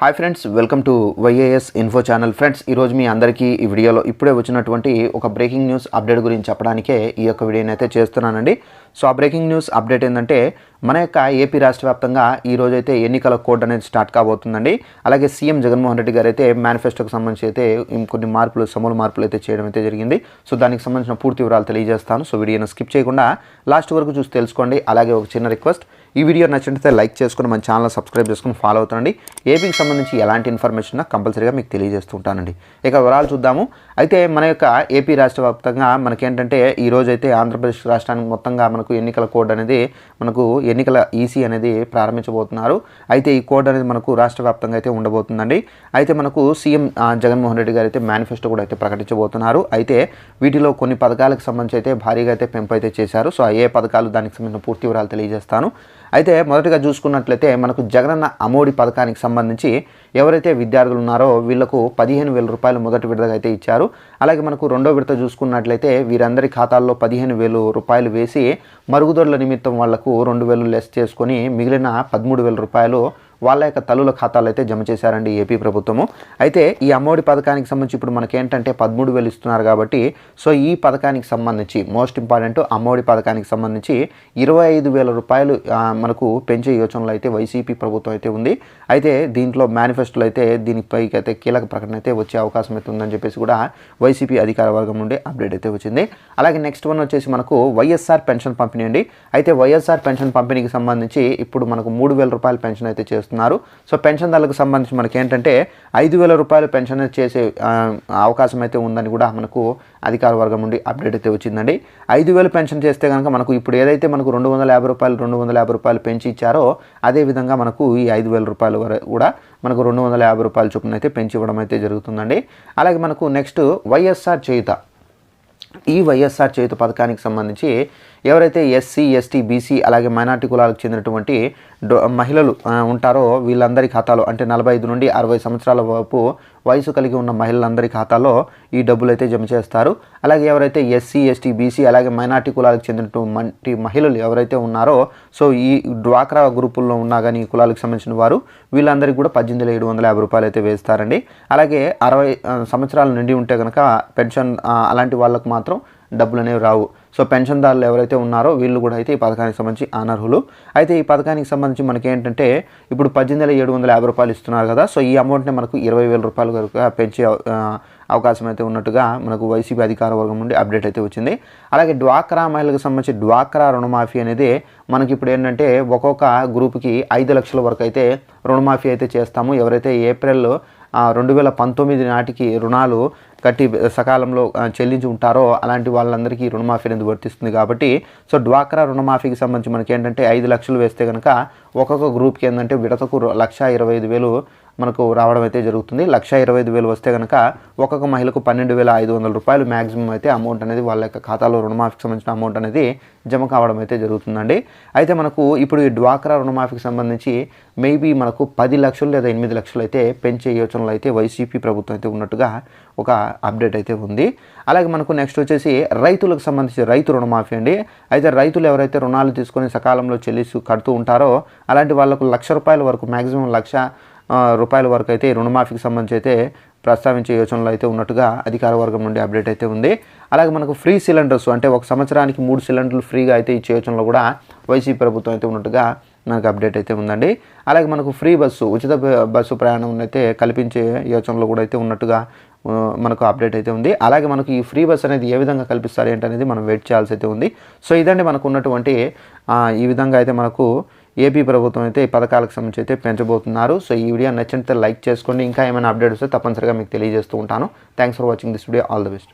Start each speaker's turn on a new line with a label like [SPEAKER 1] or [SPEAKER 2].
[SPEAKER 1] Hi friends welcome to YAS info channel friends ఈరోజు మీ అందరికీ ఈ వీడియోలో ఇప్పుడే వచ్చినటువంటి ఒక బ్రేకింగ్ న్యూస్ అప్డేట్ గురించి చెప్పడానికే ఈ యొక్క వీడియోని అయితే చేస్తున్నానండి. సో ఆ బ్రేకింగ్ న్యూస్ అప్డేట్ ఏంటంటే మన యొక్క ఏపీ రాష్ట్ర వ్యాప్తంగా ఈ రోజైతే ఎన్నికల కోడ్ అనేది స్టార్ట్ కాబోతుందండి. అలాగే సీఎం జగన్మోహన్ రెడ్డి గారు అయితే మేనిఫెస్టోకి సంబంధించి అయితే కొన్ని మార్పులు సమూల మార్పులు అయితే చేయడం అయితే జరిగింది. సో దానికి సంబంధించిన పూర్తి వివరాలు తెలియజేస్తాను. సో వీడియోను స్కిప్ చేయకుండా లాస్ట్ వరకు చూసి తెలుసుకోండి. అలాగే ఒక చిన్న రిక్వెస్ట్ ఈ వీడియో నచ్చినట్లయితే లైక్ చేసుకుని మన ఛానల్ సబ్స్క్రైబ్ చేసుకుని ఫాలో అవుతానండి ఏపీకి సంబంధించి ఎలాంటి ఇన్ఫర్మేషన్ కంపల్సరీగా మీకు తెలియజేస్తూ ఉంటానండి. ఇక వివరాలు చూద్దాము. అయితే మన యొక్క ఏపీ రాష్ట్ర వ్యాప్తంగా మనకేంటంటే ఈ రోజైతే ఆంధ్రప్రదేశ్ రాష్ట్రానికి మొత్తంగా మనకు ఎన్నికల కోడ్ అనేది మనకు ఎన్నికల ఈసీ అనేది ప్రారంభించబోతున్నారు. అయితే ఈ కోడ్ అనేది మనకు రాష్ట్ర వ్యాప్తంగా అయితే ఉండబోతుందండి. అయితే మనకు సీఎం జగన్మోహన్ రెడ్డి గారు అయితే మేనిఫెస్టో కూడా అయితే ప్రకటించబోతున్నారు. అయితే వీటిలో కొన్ని పథకాలకు సంబంధించి అయితే భారీగా అయితే పెంపు అయితే చేశారు. సో ఏ పథకాలు దానికి సంబంధించిన పూర్తి వివరాలు తెలియజేస్తాను. అయితే మొదటగా చూసుకున్నట్లయితే మనకు జగనన్న అమోడి పథకానికి సంబంధించి ఎవరైతే విద్యార్థులు ఉన్నారో వీళ్ళకు పదిహేను వేల రూపాయలు మొదటి విడతగా అయితే ఇచ్చారు. అలాగే మనకు రెండో విడత చూసుకున్నట్లయితే వీరందరి ఖాతాల్లో పదిహేను వేలు రూపాయలు వేసి మరుగుదొడ్ల నిమిత్తం వాళ్ళకు రెండు వేలు లెస్ చేసుకొని మిగిలిన పదమూడు వేల రూపాయలు వాళ్ళ యొక్క తల్లుల ఖాతాలు అయితే జమ చేశారండి ఏపీ ప్రభుత్వము. అయితే ఈ అమ్మఒడి పథకానికి సంబంధించి ఇప్పుడు మనకి ఏంటంటే పదమూడు వేలు ఇస్తున్నారు కాబట్టి సో ఈ పథకానికి సంబంధించి మోస్ట్ ఇంపార్టెంట్ అమ్మఒడి పథకానికి సంబంధించి ఇరవై ఐదు వేల రూపాయలు మనకు పెంచే యోచనలో అయితే వైసీపీ ప్రభుత్వం అయితే ఉంది. అయితే దీంట్లో మేనిఫెస్టోలు అయితే దీనిపైకి అయితే కీలక ప్రకటన అయితే వచ్చే అవకాశం అయితే ఉందని చెప్పేసి కూడా వైసీపీ అధికార వర్గం నుండి అప్డేట్ అయితే వచ్చింది. అలాగే నెక్స్ట్ వన్ వచ్చేసి మనకు వైఎస్ఆర్ పెన్షన్ పంపిణీ అండి. అయితే వైఎస్ఆర్ పెన్షన్ పంపిణీకి సంబంధించి ఇప్పుడు మనకు మూడు వేల రూపాయల పెన్షన్ అయితే చేస్తుంది చేస్తున్నారు. సో పెన్షన్దారులకు సంబంధించి మనకి ఏంటంటే ఐదు వేల రూపాయలు పెన్షన్ చేసే అవకాశం అయితే ఉందని కూడా మనకు అధికార వర్గం నుండి అప్డేట్ అయితే వచ్చిందండి. ఐదు వేలు పెన్షన్ చేస్తే కనుక మనకు ఇప్పుడు ఏదైతే మనకు రెండు వందల యాభై రూపాయలు రెండు వందల యాభై రూపాయలు పెంచి ఇచ్చారో అదే విధంగా మనకు ఈ ఐదు వేల రూపాయలు వర- కూడా మనకు రెండు వందల యాభై రూపాయల చొప్పున అయితే పెంచి ఇవ్వడం అయితే జరుగుతుందండి. అలాగే మనకు నెక్స్ట్ వైఎస్ఆర్ చేయుత. ఈ వైఎస్ఆర్ చేయుత పథకానికి సంబంధించి ఎవరైతే ఎస్సీ ఎస్టీ బీసీ అలాగే మైనార్టీ కులాలకు చెందినటువంటి డో- మహిళలు ఉంటారో వీళ్ళందరి ఖాతాలో అంటే నలభై ఐదు నుండి అరవై సంవత్సరాల వరకు వయసు కలిగి ఉన్న మహిళలందరి ఖాతాలో ఈ డబ్బులు అయితే జమ చేస్తారు. అలాగే ఎవరైతే ఎస్సీ ఎస్టీ బీసీ అలాగే మైనార్టీ కులాలకు చెందినటువంటి మహిళలు ఎవరైతే ఉన్నారో సో ఈ డ్వాక్రా గ్రూపుల్లో ఉన్నా కానీ ఈ కులాలకు సంబంధించిన వారు వీళ్ళందరికీ కూడా పద్దెనిమిది ఏడు వందల యాభై రూపాయలు అయితే వేస్తారండి. అలాగే అరవై సంవత్సరాల సంవత్సరాలు నిండి ఉంటే కనుక పెన్షన్ అలాంటి వాళ్ళకు మాత్రం డబ్బులు అనేవి రావు. సో పెన్షన్దారులు ఎవరైతే ఉన్నారో వీళ్ళు కూడా అయితే ఈ పథకానికి సంబంధించి అనర్హులు. అయితే ఈ పథకానికి సంబంధించి మనకి ఏంటంటే ఇప్పుడు పద్దెనిమిది వేల ఏడు వందల యాభై రూపాయలు ఇస్తున్నారు కదా సో ఈ అమౌంట్ని మనకు ఇరవై వేల రూపాయలు వరకు పెంచే అవకాశం అయితే ఉన్నట్టుగా మనకు వైసీపీ అధికార వర్గం నుండి అప్డేట్ అయితే వచ్చింది. అలాగే డ్వాక్రా మహిళలకు సంబంధించి డ్వాక్రా రుణమాఫీ అనేది మనకి ఇప్పుడు ఏంటంటే ఒక్కొక్క గ్రూప్కి ఐదు లక్షల వరకు అయితే రుణమాఫీ అయితే చేస్తాము. ఎవరైతే ఏప్రిల్లో రెండు వేల పంతొమ్మిది నాటికి రుణాలు కట్టి సకాలంలో చెల్లించి ఉంటారో అలాంటి వాళ్ళందరికీ రుణమాఫీ అనేది వర్తిస్తుంది కాబట్టి సో డ్వాక్రా రుణమాఫీకి సంబంధించి మనకి ఏంటంటే ఐదు లక్షలు వేస్తే కనుక ఒక్కొక్క గ్రూప్కి ఏంటంటే విడతకు లక్ష ఇరవై ఐదు వేలు మనకు రావడం అయితే జరుగుతుంది. లక్ష ఇరవై ఐదు వేలు వస్తే కనుక ఒక్కొక్క మహిళకు పన్నెండు వేల ఐదు వందల రూపాయలు మ్యాక్సిమం అయితే అమౌంట్ అనేది వాళ్ళ యొక్క ఖాతాలో రుణమాఫీకి సంబంధించిన అమౌంట్ అనేది జమ కావడం అయితే జరుగుతుందండి. అయితే మనకు ఇప్పుడు ఈ డ్వాక్రా రుణమాఫీకి సంబంధించి మేబీ మనకు పది లక్షలు లేదా ఎనిమిది లక్షలు అయితే పెంచే యోచనలు అయితే వైసీపీ ప్రభుత్వం అయితే ఉన్నట్టుగా ఒక అప్డేట్ అయితే ఉంది. అలాగే మనకు నెక్స్ట్ వచ్చేసి రైతులకు సంబంధించి రైతు రుణమాఫీ అండి. అయితే రైతులు ఎవరైతే రుణాలు తీసుకొని సకాలంలో చెల్లిస్తూ కడుతూ ఉంటారో అలాంటి వాళ్ళకు లక్ష రూపాయల వరకు మ్యాక్సిమం లక్ష రూపాయల వరకు అయితే రుణమాఫీకి సంబంధించి అయితే ప్రస్తావించే యోచనలో అయితే ఉన్నట్టుగా అధికార వర్గం నుండి అప్డేట్ అయితే ఉంది. అలాగే మనకు ఫ్రీ సిలిండర్స్ అంటే ఒక సంవత్సరానికి మూడు సిలిండర్లు ఫ్రీగా అయితే ఇచ్చే యోచనలో కూడా వైసీపీ ప్రభుత్వం అయితే ఉన్నట్టుగా మనకు అప్డేట్ అయితే ఉందండి. అలాగే మనకు ఫ్రీ బస్సు ఉచిత బస్సు ప్రయాణం అయితే కల్పించే యోచనలో కూడా అయితే ఉన్నట్టుగా మనకు అప్డేట్ అయితే ఉంది. అలాగే మనకు ఈ ఫ్రీ బస్ అనేది ఏ విధంగా కల్పిస్తారు ఏంటనేది మనం వెయిట్ చేయాల్సి అయితే ఉంది. సో ఇదండి మనకు ఉన్నటువంటి ఈ విధంగా అయితే మనకు ఏపీ ప్రభుత్వం అయితే ఈ పథకాలకు సంబంధించి అయితే పెంచబోతున్నారు. సో ఈ వీడియో నచ్చినట్లయితే లైక్ చేసుకోండి. ఇంకా ఏమైనా అప్డేట్స్ వస్తే తప్పనిసరిగా మీకు తెలియజేస్తూ ఉంటాను. Thanks for watching this video all the best